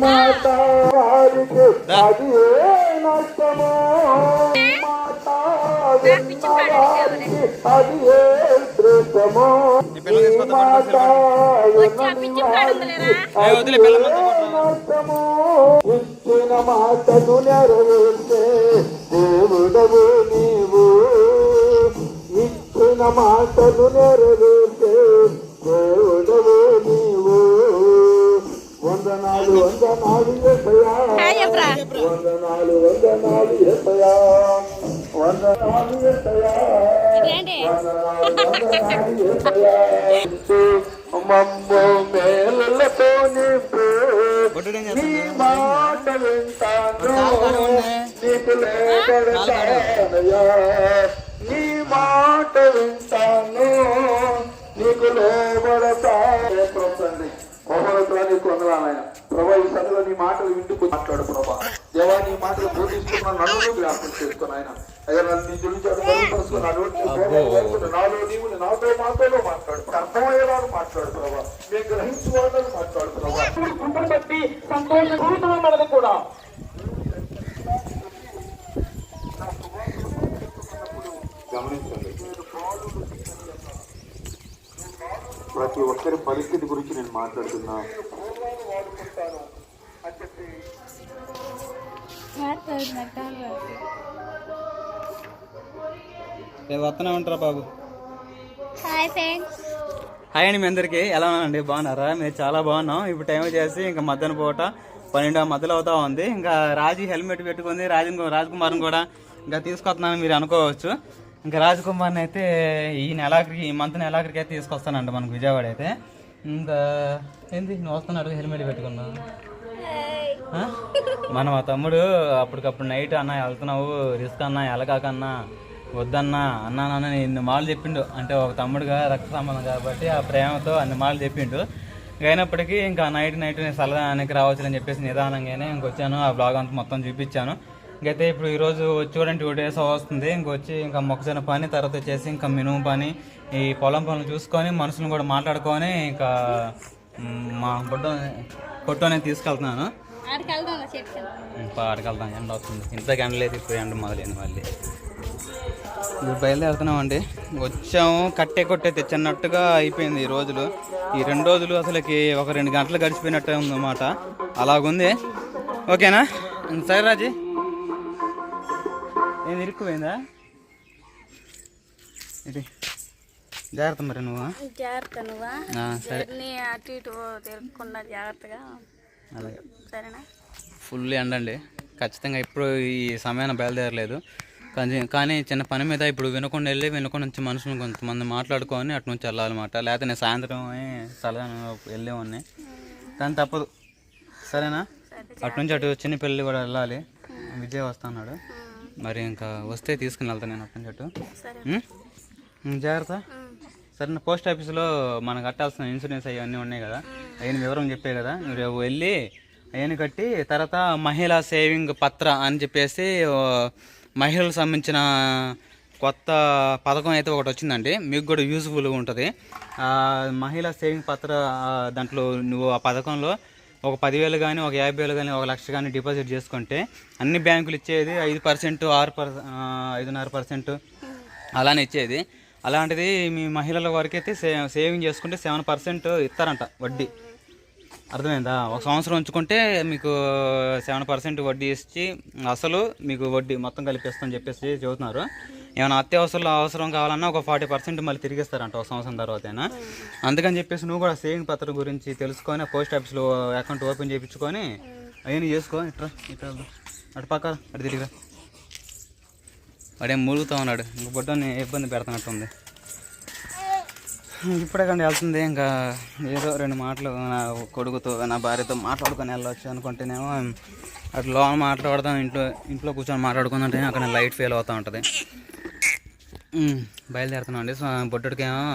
మాట వారికి అది ఏ నష్టమో విన్న వారికి అది ఏ శ్రేష్టమో వినని వారికి ఏ వదిలే పిల్లమంతా కొట్టరా. నష్టము? ఇచ్చిన మాటను నెరవేర్చే దేవుడవు నీవు. ఇచ్చిన మాటను నెరవేర్చే దేవుడవు నీవు వందనాలు వందనాలు వందనాలు. వందనాలు ఎసయా వందనాలు. ఎసయా వందనాలు వందనాలు మమ్ము మేలులతో నింపు నీ? మాట వింటాను. నీకు లోబడతానయ్యా నీ మాట వింటాను. నీకు లోబడతా తండ్రి కోపడతా నీకు వందనాలయ ప్రభా ఈ సభలో నీ మాటలు వింటూ మాట్లాడు ప్రభా దేవా నీ మాటలు బోధిస్తున్న నన్ను జ్ఞాపకం చేసుకుని ఆయన అయ్యా నన్ను నీ గురించి నాలో నీవు నాతో మాట్లాడు. అర్థమయ్యేవాడు మాట్లాడు ప్రభా మేము గ్రహించుకోవాలని మాట్లాడు ప్రభా కృపను బట్టి సంతోషపూరితమే మనది కూడా. గమనించండి ప్రతి ఒక్కరి పరిస్థితి గురించి నేను మాట్లాడుతున్నా. రేపు వస్తూనే ఉంటారా బాబు? Hi friends. హాయ్ అండి మీ అందరికీ. ఎలా ఉన్నారండి? బాగున్నారా? మేము చాలా బాగున్నాం. ఇప్పుడు టైం వచ్చేసి ఇంకా మధ్యాహ్నం పూట పన్నెండు మధ్యలో అవుతా ఉంది. ఇంకా రాజీ హెల్మెట్ పెట్టుకుంది. రాజు రాజకుమార్ని కూడా ఇంకా తీసుకొస్తున్నాను మీరు అనుకోవచ్చు. ఇంకా రాజకుమార్ని అయితే ఈ నెలాఖరికి ఈ మంత్ నెలాఖరికి అయితే తీసుకొస్తానండి మనకు విజయవాడ అయితే. ఇంకా ఏంది? నువ్వు వస్తున్నాడు హెల్మెట్ పెట్టుకున్నావు? మన మా తమ్ముడు అప్పటికప్పుడు నైట్ అన్న వెళ్తున్నావు. రిస్క్ అన్న ఎలగాకన్నా వద్దన్నా అన్నా నాన్న ఇన్ని మాటలు చెప్పిండు. అంటే ఒక తమ్ముడుగా రక్త సంబంధం కాబట్టి ఆ ప్రేమతో అన్ని మాటలు చెప్పిండు. అయినప్పటికీ ఇంకా నైట్ నైట్ నేను సలహానికి రావచ్చులని చెప్పేసి నిదానంగానే ఇంకొచ్చాను ఆ బ్లాగ్ అంతా మొత్తం చూపించాను. ఇంకైతే ఇప్పుడు ఈరోజు చూడండి టూ డేస్ వస్తుంది. ఇంకొచ్చి ఇంకా మొక్కజొన్న పని తర్వాత వచ్చేసి ఇంకా మినుము పని ఈ పొలం పనులు చూసుకొని మనుషులను కూడా మాట్లాడుకొని ఇంకా మ్, మా కొట్టు కొట్టునే తీసుకెళ్తున్నాను. ఆడికి వెళ్దాం ఎండ వస్తుంది. ఇంతకు ఎండ లేదు ఇప్పుడు ఎండ మొదలైంది మళ్ళీ. ఇప్పుడు బయలుదేరుతున్నామండి. వచ్చాము కట్టే కొట్టే తెచ్చన్నట్టుగా అయిపోయింది ఈ రోజులు. ఈ రెండు రోజులు అసలుకి ఒక రెండు గంటలు గడిచిపోయినట్టే ఉందన్నమాట. అలాగుంది. ఓకేనా? సరే రాజీ. ఏం ఇరుక్కుపోయిందా? ఇది. జాగ్రత్త మరి నువ్వు. జాగ్రత్త నువ్వా? సరే. అటు ఇటు తిరగకుండా జాగ్రత్తగా. అలాగే. సరేనా? ఫుల్ ఎండ అండి ఖచ్చితంగా ఇప్పుడు ఈ సమయాన్ని బయలుదేరలేదు. కానీ కానీ చిన్న పని మీద ఇప్పుడు వినకుండా వెళ్ళి వినకుండా నుంచి మనుషులు కొంతమంది మాట్లాడుకొని అటు నుంచి వెళ్ళాలన్నమాట. లేకపోతే నేను సాయంత్రం చల్లగా వెళ్ళేవాడిని కానీ తప్పదు. సరేనా? అటు నుంచి అటు చిన్న పెళ్ళి కూడా వెళ్ళాలి. విజయ్ వస్తున్నాడు. మరి ఇంకా వస్తే తీసుకుని వెళ్తాను నేను అటు నుంచి అటు. జాగ్రత్త. సరే పోస్ట్ ఆఫీస్లో మనకు కట్టాల్సిన ఇన్సూరెన్స్ అవన్నీ ఉన్నాయి కదా. అవన్నీ వివరం చెప్పే కదా. రేపు వెళ్ళి అవన్నీ కట్టి తర్వాత మహిళా సేవింగ్ పత్ర అని చెప్పేసి మహిళలకు సంబంధించిన కొత్త పథకం అయితే ఒకటి వచ్చిందండి. మీకు కూడా యూజ్ఫుల్గా ఉంటుంది. మహిళా సేవింగ్ పత్ర దాంట్లో నువ్వు ఆ పథకంలో ఒక పదివేలు కానీ ఒక యాభై వేలు కానీ ఒక లక్ష కానీ డిపాజిట్ చేసుకుంటే అన్ని బ్యాంకులు ఇచ్చేది ఐదు పర్సెంట్ ఆరు పర్ ఐదున్నర పర్సెంట్ అలానే ఇచ్చేది. అలాంటిది మీ మహిళల వరకు అయితే సే సేవింగ్ చేసుకుంటే సెవెన్ పర్సెంట్ ఇస్తారంట వడ్డీ. అర్థమైందా? ఒక సంవత్సరం ఉంచుకుంటే మీకు సెవెన్ పర్సెంట్ వడ్డీ ఇచ్చి అసలు మీకు వడ్డీ మొత్తం కలిపిస్తామని చెప్పేసి చెబుతున్నారు. ఏమైనా అత్యవసరంలో అవసరం కావాలన్నా ఒక ఫార్టీ పర్సెంట్ మళ్ళీ తిరిగిస్తారంట ఒక సంవత్సరం తర్వాతైనా. అందుకని చెప్పేసి నువ్వు కూడా సేవింగ్ పత్రం గురించి తెలుసుకొని పోస్ట్ ఆఫీస్లో అకౌంట్ ఓపెన్ చేయించుకొని అవన్నీ చేసుకో ఇట్రా ఇట్రా అటు పక్క అటు తిరిగిరా. వాడేం మూలుగుతూ ఉన్నాడు. ఇంక బొడ్డని ఇబ్బంది పెడుతున్నట్టుంది. ఇప్పుడే కానీ వెళ్తుంది. ఇంకా ఏదో రెండు మాటలు నా కొడుకుతో నా భార్యతో మాట్లాడుకొని వెళ్ళొచ్చు అనుకుంటేనేమో అట్లా లోన్ మాట్లాడదాం ఇంట్లో ఇంట్లో కూర్చొని మాట్లాడుకుందంటే అక్కడ లైట్ ఫెయిల్ అవుతూ ఉంటుంది. బయలుదేరుతున్నాం అండి. బొట్టుడికేమో ఏమో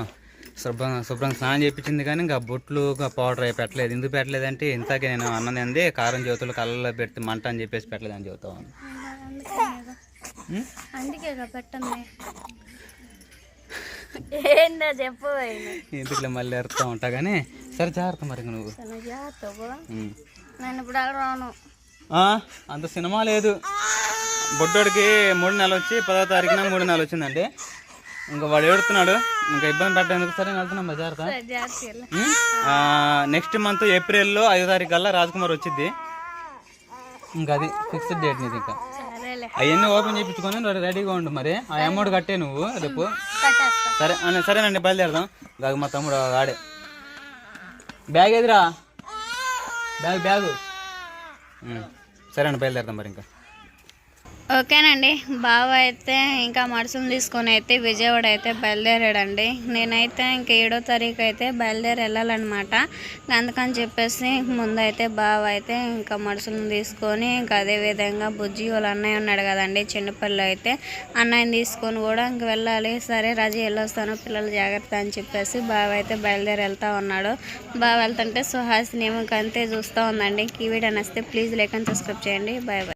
శుభ్రం శుభ్రంగా స్నానం చేయించింది కానీ ఇంకా బొట్లు ఇంకా పౌడర్ అవి పెట్టలేదు. ఎందుకు పెట్టలేదంటే ఇంతకే నేను అన్నది అంది కారం జ్యోతులు కళ్ళలో పెడితే మంట అని చెప్పేసి పెట్టలేదని చెబుతా ఉంది. అందుకే పెట్టండి. ఏందో చెప్పు ఎందుకులే మళ్ళీ ఎరుతా ఉంటా కానీ సరే జాగ్రత్త మరి నువ్వు. నేను ఇప్పుడు రాను. అంత సినిమా లేదు. బొడ్డోడికి మూడు నెలలు వచ్చి పదో తారీఖున మూడు నెలలు వచ్చిందండి. ఇంకా వాడు ఏడుతున్నాడు. ఇంకా ఇబ్బంది పెట్టేందుకు సరే నేను వెళ్తున్నాం జాగ్రత్త. నెక్స్ట్ మంత్ ఏప్రిల్లో ఐదో తారీఖు కల్లా రాజ్కుమార్ వచ్చింది ఇంకా అది ఫిక్స్డ్ డేట్ నీది ఇంకా. అవన్నీ ఓపెన్ చేయించుకొని రెడీగా ఉండు మరి. ఆ అమౌంట్ కట్టే నువ్వు రేపు. సరే అన్న సరేనండి బయలుదేరదాం. గాగు మా తమ్ముడు ఆడే. బ్యాగ్ ఎదురా బ్యాగ్ బ్యాగు. సరే అండి బయలుదేరదాం మరి ఇంకా. ఓకేనండి. బావ అయితే ఇంకా మనుషులు తీసుకొని అయితే విజయవాడ అయితే బయలుదేరాడండి. నేనైతే ఇంక ఏడో తారీఖు అయితే బయలుదేరి వెళ్ళాలన్నమాట. అందుకని చెప్పేసి ముందైతే బావ అయితే ఇంకా మనుషులను తీసుకొని ఇంకా అదే విధంగా బుజ్జి వాళ్ళ అన్నయ్య ఉన్నాడు కదండి చిన్నపిల్ల అయితే అన్నయ్యని తీసుకొని కూడా ఇంక వెళ్ళాలి. సరే రజ వెళ్ళొస్తాను పిల్లలు జాగ్రత్త అని చెప్పేసి బావ అయితే బయలుదేరి వెళ్తా ఉన్నాడు. బావ వెళ్తుంటే సుహాసిని ఏమో అంతే చూస్తూ ఉందండి. ఈ వీడియో నచ్చితే ప్లీజ్ లేకని సబ్స్క్రైబ్ చేయండి. Bye bye.